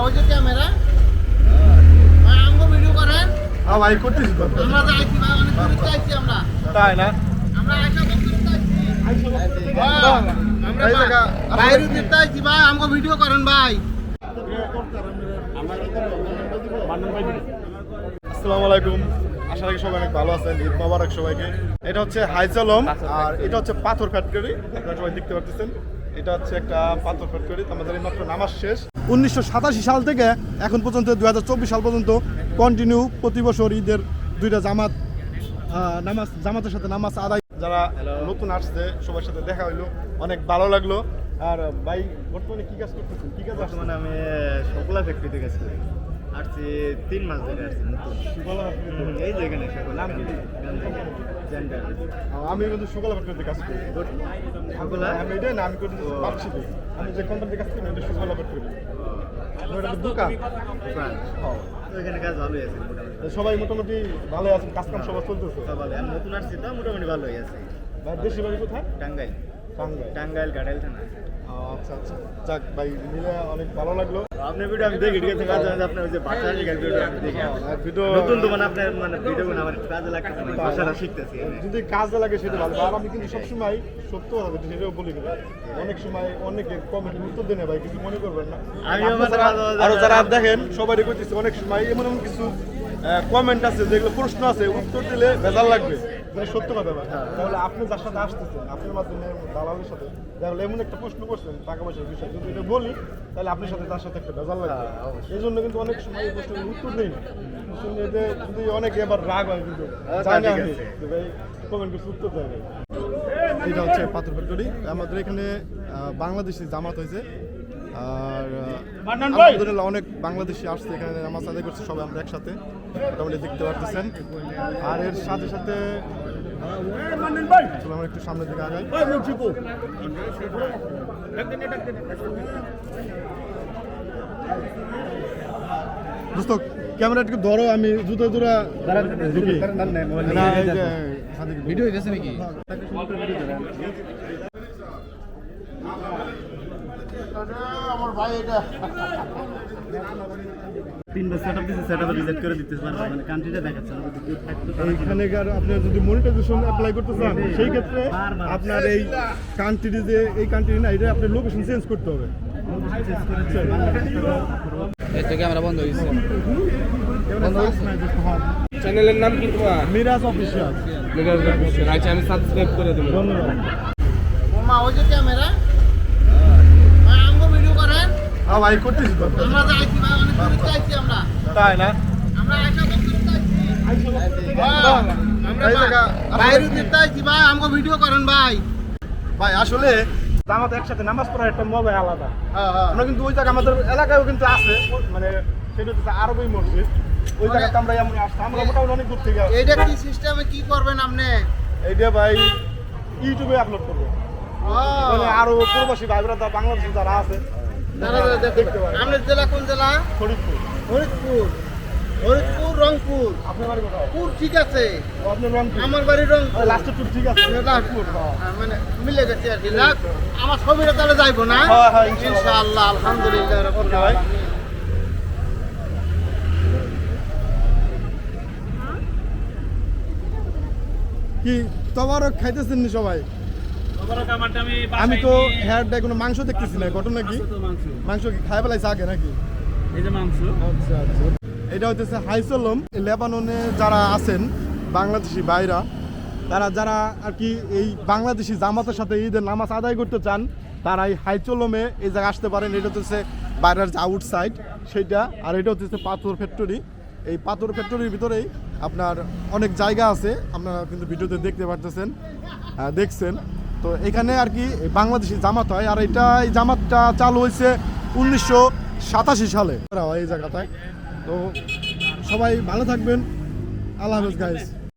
ওই যে ক্যামেরা আমগো ভিডিও করেন হ্যাঁ ভাই করতেছি আমরা যাইছি ভাই অনেক দূরে যাইছি আমরা তাই না আমরা আইসা তো যাইছি আমরা বাইরে দিতে যাইছি ভাই আমগো ভিডিও করেন ভাই আসসালামু আলাইকুম আশা রাখি সবাই অনেক ভালো আছেন। ঈদ মোবারক সবাইকে। এটা হচ্ছে হাইজলম আর এটা হচ্ছে পাথর ফ্যাক্টরি আপনারা সবাই দেখতে পাচ্ছেন এটা হচ্ছে একটা পাথর ফ্যাক্টরি আমাদের মাত্র নামাজ শেষ। উনিশশো সাতাশি সাল থেকে এখন পর্যন্ত দু হাজার চব্বিশ সাল পর্যন্ত কন্টিনিউ প্রতি বছর ঈদের দুইটা জামাত নামাজ জামাতের সাথে নামাজ আদায়। যারা নতুন আসছে সবার সাথে দেখা হইল অনেক ভালো লাগল। আর ভাই বর্তমানে কি কাজ করতেছেন? কি কাজ বর্তমানে আমি সকলা ফ্যাক্টরিতে কাজ করি। আসছি তিন মাস ধরে আসছি নতুন। এই যে এখানে সকল নাম কি? জেন্ডার আমি কিন্তু সকাল ফ্যাক্টরিতে কাজ করি। আমি এটা না আমি করি ভাবছি আমি যে কোম্পানিতে কাজ করি এটা সকাল ফ্যাক্টরি আমার দোকান। দোকান এখানে কাজ ভালোই আছে সবাই মোটামুটি ভালো আছে কাজ কাম সবাই চলতেছে। ভালো নতুন আসছি তো মোটামুটি ভালোই আছে। বেশি দেশি বাড়ি কোথায়? টাঙ্গাইল। টাঙ্গাইল গাড়াইল থানা। আচ্ছা আচ্ছা। যাক ভাই মিলে অনেক ভালো লাগল। আপনার ভিডিও আমি দেখি ঠিক আছে? কাজ আছে আপনার ওই যে ভাষা শেখার ভিডিও আমি দেখি। ভিডিও নতুন তো মানে আপনার মানে ভিডিও আমার কাজে লাগতেছে মানে ভাষাটা শিখতেছি যদি কাজে লাগে সেটা ভালো। আর আমি কিন্তু সবসময় সত্য হবে সেটাও বলি কিন্তু অনেক সময় অনেকে কমেন্ট উত্তর দেয় ভাই কিছু মনে করবেন না। আপনি মাঝে মাঝে আরও যারা দেখেন সবাই করতেছে অনেক সময় এমন এমন কিছু কমেন্ট আছে যেগুলো প্রশ্ন আছে উত্তর দিলে ভেজাল লাগবে। সত্য কথা তাহলে আপনি যার সাথে আসতেছেন আপনার মাধ্যমে দালালের সাথে তাহলে এমন একটা প্রশ্ন করছেন টাকা পয়সার বিষয় যদি এটা বলি তাহলে আপনার সাথে তার সাথে একটা ভেজাল লাগবে। হ্যাঁ, এই জন্য কিন্তু অনেক সময় এই প্রশ্নের উত্তর দেই না। শুনে এতে যদি অনেকে এবার রাগ হয় কিন্তু হ্যাঁ, জানি আমি ভাই কমেন্ট কিছু উত্তর দেয় এটা হচ্ছে পাথর ফ্যাক্টরি আমাদের এখানে বাংলাদেশি জামাত হয়েছে। আর আলহামদুলিল্লাহ অনেক বাংলাদেশি আসছে এখানে নামাজ আদায় করছে সবাই আমরা একসাথে। মোটামুটি দেখতে পারতেছেন। আর এর সাথে সাথে চলো আমরা একটু সামনের দিকে আগাই। দোস্ত ক্যামেরা একটু ধরো আমি জুতো জোড়া ঢুকি। না এই যে ভিডিও হইতেছে নাকি? আমার ভাই এটা। রিজেক্ট করে দিতে পারবে মানে কান্ট্রিটা দেখাচ্ছে না যদি কেউ থাকতো তাহলে এইখানেকার আপনি যদি মনিটাইজেশন অ্যাপ্লাই করতে চান সেই ক্ষেত্রে আপনার এই কান্ট্রি যে এই কান্ট্রি না এটা আপনার লোকেশন চেঞ্জ করতে হবে। এই তো ক্যামেরা বন্ধ হয়েছে। চ্যানেলের নাম কি তোমার? মিরাজ অফিসিয়াল আচ্ছা আমি সাবস্ক্রাইব করে দেবো। ধন্যবাদ। মা ওই যে ক্যামেরা। দিতে যাইছি ভাই আমগো ভিডিও করেন ভাই। ভাই আসলে জামাত একসাথে নামাজ পড়ার একটা মজা আলাদা। হ্যাঁ হ্যাঁ। আমরা কিন্তু ওই জায়গা আমাদের এলাকায়ও কিন্তু আছে মানে সেটা হচ্ছে আরবই মসজিদ। ওই জায়গাতে আমরা এমন আসতাম আমরা মোটামুটি অনেক দূর থেকে আসছি। এইটা কি সিস্টেমে কি করবেন আপনি? এইটা ভাই ইউটিউবে আপলোড করব। মানে আরও প্রবাসী ভাই ব্রাদার বাংলাদেশে যারা আছে তো। আপনার জেলা কোন জেলা? ফরিদপুর। ফরিদপুর। ফরিদপুর রংপুর। আপনার বাড়ি কোথায়? পুর ঠিক আছে। আমার বাড়ি রংপুর। ঠিক আছে? মানে মিলে গেছে আর কি। আমার ছবিটা তাহলে যাইবো না? হ্যাঁ, হ্যাঁ, ইনশাআল্লাহ। আলহামদুলিল্লাহ। কি খাইতেছেন নি সবাই? আমি তো হেয়ার ডাই কোনো মাংস দেখতেছি না ঘটনা কি মাংস কি খাই বেলাইছে আগে নাকি? এই যে মাংস। আচ্ছা আচ্ছা। এটা হচ্ছে হাইসলম। লেবাননে যারা আছেন বাংলাদেশি ভাইরা তারা যারা আর কি এই বাংলাদেশি জামাতের সাথে ঈদের নামাজ আদায় করতে চান তারা এই হাইচলমে এই জায়গায় আসতে পারেন। এটা হচ্ছে বাইরের যে আউটসাইড সেইটা আর এটা হচ্ছে পাথর ফ্যাক্টরি এই পাথর ফ্যাক্টরির ভিতরেই আপনার অনেক জায়গা আছে। আপনারা কিন্তু ভিডিওতে দেখতে পারতেছেন দেখছেন। তো এখানে আর কি বাংলাদেশি জামাত হয়, আর এটা এই জামাতটা চালু হয়েছে উনিশশো সাতাশি সালে। এই জায়গাটায়। তো সবাই ভালো থাকবেন। আল্লাহ হাফেজ গাইস